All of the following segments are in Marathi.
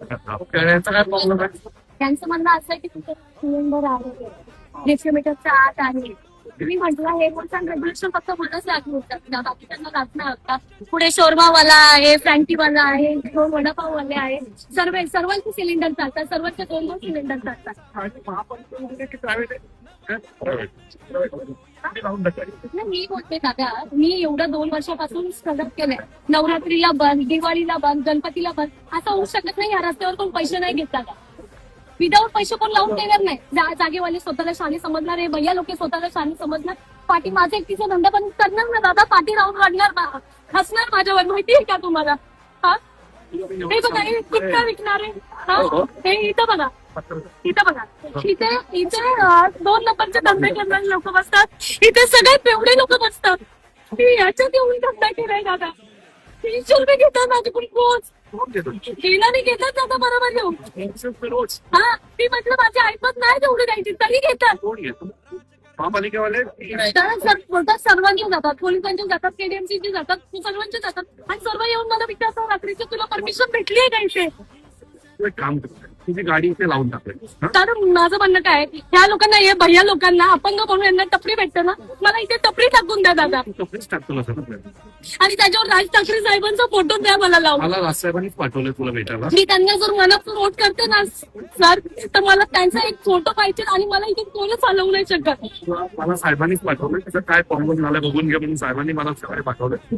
करण्याचा काय प्रॉब्लेम आहे त्यांचं म्हणणं असं आहे की तुमचं सिलेंडर आहे डिस्ट्रीब्युटरच्या आत आहे तुम्ही म्हटलं हे बोलता रेग्युलेशन फक्त मलाच लागू होतात बाकी त्यांना लागणार होता पुढे शोरमावाला आहे फ्रँटीवाला आहे दोन वडापाववाले आहे सर्व सर्वांचे सिलेंडर चालतात सर्वांचे दोन दोन सिलेंडर चालतात. महापालिका प्रायव्हेट आहे नाही, मी बोलते दादा मी एवढं दोन वर्षापासून सलग केलंय नवरात्रीला बंद दिवाळीला बंद गणपतीला बंद असं होऊ शकत नाही या रस्त्यावर कोण पैसे नाही घेत दादा. विदाऊट पैसे कोण लावून देणार नाही. जा- जागेवाले स्वतःला शाणी समजणार आहे भैया लोक स्वतःला शाणी समजणार. पाठी माझा एकटीचा धंदा बंद करणार ना दादा पाठी राहून काढणार बा- हसणार माझ्यावर माहितीये का तुम्हाला? हा? हे बघा हे गुटखा विकणार आहे? हा? हे इथं बघा. इथं बघा. इथे इथे दोन नंबरचे धंदे करणारे लोक बसतात. इथे सगळे पेवडे लोक बसतात. मी याच्यात येऊन धंदा केलाय दादा. तीनशे रुपये घेतात माझ्याकडून रोज. गेला नाही घेतात दादा बरोबर रोज हा मी म्हटलं माझी ऐपत नाही तेवढी द्यायची तरी घेतात. महापालिकेवाले? तर सर- बोलतात सर्वांनी जातात. पोलिसांचे जातात केडीएमसीचे जातात सर्वांचे जातात. आणि सर्व येऊन मला विचारतात रात्रीची तुला परमिशन भेटली आहे का इथे? काम कर. तुझी गाडी इथे लावून हा? तर माझं म्हणणं काय ह्या लोकांना हे भैया लोकांना अपंग म्हणून यांना टपरी भेटतं ना? मला इथे टपरी टाकून द्या दादा. कपडेच टाकतो ना सर आणि त्याच्यावर राज ठाकरे साहेबांचा फोटो द्या मला लावून. मला राजसाहेबांनीच पाठवलंय तुला भेटायला. मी त्यांना जर मनात वोट करते ना सर तर मला त्यांचा एक फोटो पाहिजे आणि मला इथे कोणच हलवू नाही शकत. तुला- मला साहेबांनीच पाठवलंय. त्याचं काय प्रॉब्लेम झालाय बघून घे म्हणून साहेबांनी मला सकाळी पाठवलंय.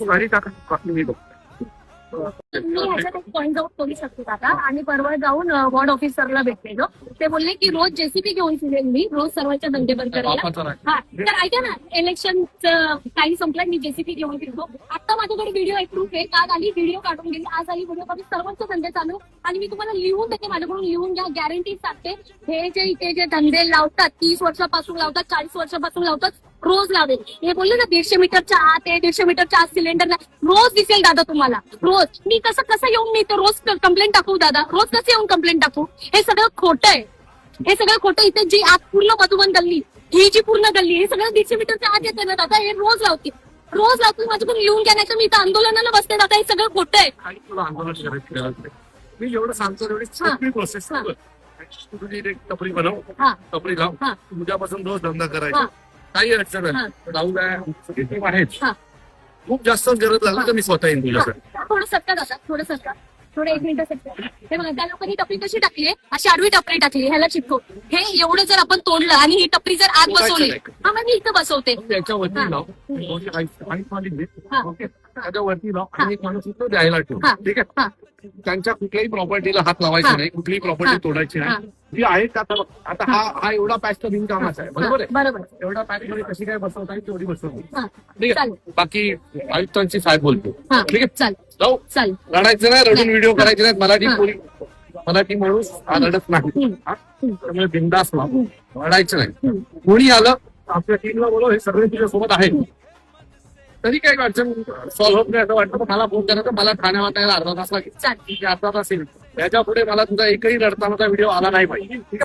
तू गाडी टाका बाकी मी बघतो. मी ह्याच्यात एक पॉईंट आउट करू शकते दादा. आणि परवा जाऊन वॉर्ड ऑफिसरला भेटलेलो. ते बोलले की रोज जेसीपी घेऊन फिरेल मी. रोज सर्वांच्या धंदे बंद करायला. हा. तर ऐका ना इलेक्शनचं काही संपलं मी जेसीपी घेऊन फिरतो आता माझ्याकडे व्हिडिओ एक प्रूफ आहे. काल आली व्हिडिओ काढून गेली. आज आली व्हिडिओ काढून सर्वांचे धंदे चालू. आणि मी तुम्हाला लिहून देते माझ्याकडून लिहून घ्या. गॅरंटी सांगते. हे जे इथे जे धंदे लावतात तीस वर्षापासून लावतात चाळीस वर्षापासून लावतात रोज लावेल. हे बोलले ना दीडशे मीटरच्या आत आहे दीडशे मीटरच्या आत सिलेंडर रोज दिसेल दादा तुम्हाला. रोज. मी कसं कसं येऊन मी रोज कंप्लेंट टाकू दादा? रोज कसं येऊन कंप्लेंट टाकू? हे सगळं खोटं आहे. हे सगळं खोटं इथे जी आत पूर्ण मधुबन गल्ली ही जी पूर्ण गल्ली हे सगळं दीडशे मीटरच्या आत येते ना दादा? हे रोज लावतील रोज लावतील माझ्याकडून लिहून नाही तर मी इथं आंदोलनाला बसते दादा. हे सगळं खोटं आहे. काही तुला आंदोलन करायची गरज नाही मी जेवढं सांगतो तेवढी हा. सोपी प्रोसेस हा. तू तुझी एक टपरी बनव. हा. टपरी लाव. हा. उद्यापासून रोज धंदा हा. करायचा काही अडचण हा. नाही राहू द्या. सगळी टीम आहेच. हा. खूप जास्त गरज लागली तर मी स्वतः येईन तुझ्यासाठी. थोडं सटका दादा थोडं सटका. थोडं एक मिनिट सटका. हे बघा त्या लोकांनी टपरी कशी टाकली आहे? अशी आडवी टपरी टाकली ह्याला चिपको. हे एवढं जर आपण तोडलं आणि ही टपरी जर आत बसवली हा मग मी इथं बसवते. हा. ओके त्याच्यावरती लाव आणि माणूस इथं द्यायला ठेव. ठीक. आहे? त्यांच्या कुठल्याही प्रॉपर्टीला हात लावायचा. नाही कुठलीही. प्रॉपर्टी तोडायची. नाही. जी आहे का आता हा. हा एवढा पॅच तर बिनकामाचा आहे. बरोबर आहे? बरोबर एवढा पॅच मध्ये कशी काय बसवता येईल तेवढी बसवली हा. ठीक आहे? बाकी आयुक्तांची साहेब बोलतो. ठीक आहे? जाऊ. रडायचं नाही रडून नाही. व्हिडिओ करायचे नाहीत. मराठी. पोरी मराठी माणूस हा रडत नाही? त्यामुळे बिंदास रडायचं नाही. कोणी आलं आपल्या टीमला बोलव हे सगळे तुझ्या सोबत आहेत तरी काही अडचण सॉल्व्ह होत नाही असं वाटतं मला फोन करायचं मला ठाण्यावर यायला अर्धा तास लागेल. अर्धा तास येईल. त्याच्या पुढे मला तुझा एकही रडतानाचा व्हिडिओ आला नाही पाहिजे?